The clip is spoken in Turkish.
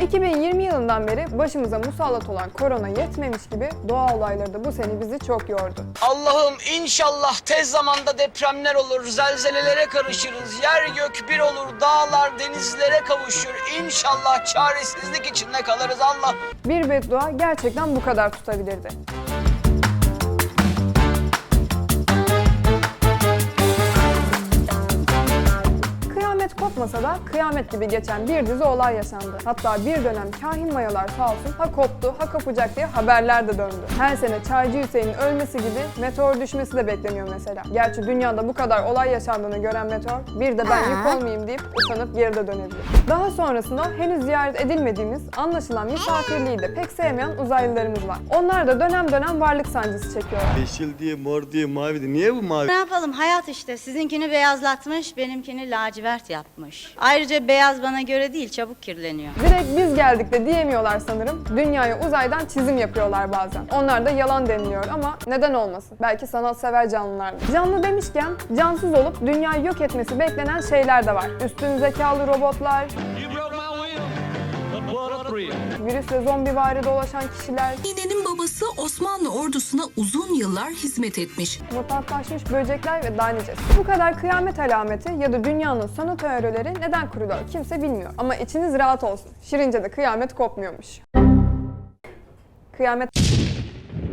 2020 yılından beri başımıza musallat olan korona yetmemiş gibi doğa olayları da bu sene bizi çok yordu. Allah'ım inşallah tez zamanda depremler olur, zelzelelere karışırız, yer gök bir olur, dağlar denizlere kavuşur. İnşallah çaresizlik içinde kalırız Allah. Bir beddua gerçekten bu kadar tutabilirdi. Kopmasa da kıyamet gibi geçen bir dizi olay yaşandı. Hatta bir dönem kahin mayalar sağ olsun ha koptu ha kopacak diye haberler de döndü. Her sene Çaycı Hüseyin'in ölmesi gibi meteor düşmesi de bekleniyor mesela. Gerçi dünyada bu kadar olay yaşandığını gören meteor bir de ben yük olmayayım deyip utanıp geri de dönebilir. Daha sonrasında henüz ziyaret edilmediğimiz anlaşılan misafirliği de pek sevmeyen uzaylılarımız var. Onlar da dönem dönem varlık sancısı çekiyorlar. Yeşil diye, mor diye, mavi diye. Niye bu mavi? Ne yapalım hayat işte. Sizinkini beyazlatmış, benimkini lacivert yapmış. Ayrıca beyaz bana göre değil, çabuk kirleniyor. Direkt biz geldik de diyemiyorlar sanırım. Dünyaya uzaydan çizim yapıyorlar bazen. Onlar da yalan deniliyor ama neden olmasın? Belki sanatsever canlılardır. Canlı demişken cansız olup dünyayı yok etmesi beklenen şeyler de var. Üstün zekalı robotlar, will, thrill. virüsle zombivari dolaşan kişiler, Mine'nin babası Osmanlı ordusuna uzun yıllar hizmet etmiş. mutantlaşmış böcekler ve daha nicesi. Bu kadar kıyamet alameti ya da dünyanın sonu teorileri neden kuruluyor kimse bilmiyor. Ama içiniz rahat olsun. Şirince de kıyamet kopmuyormuş. Kıyamet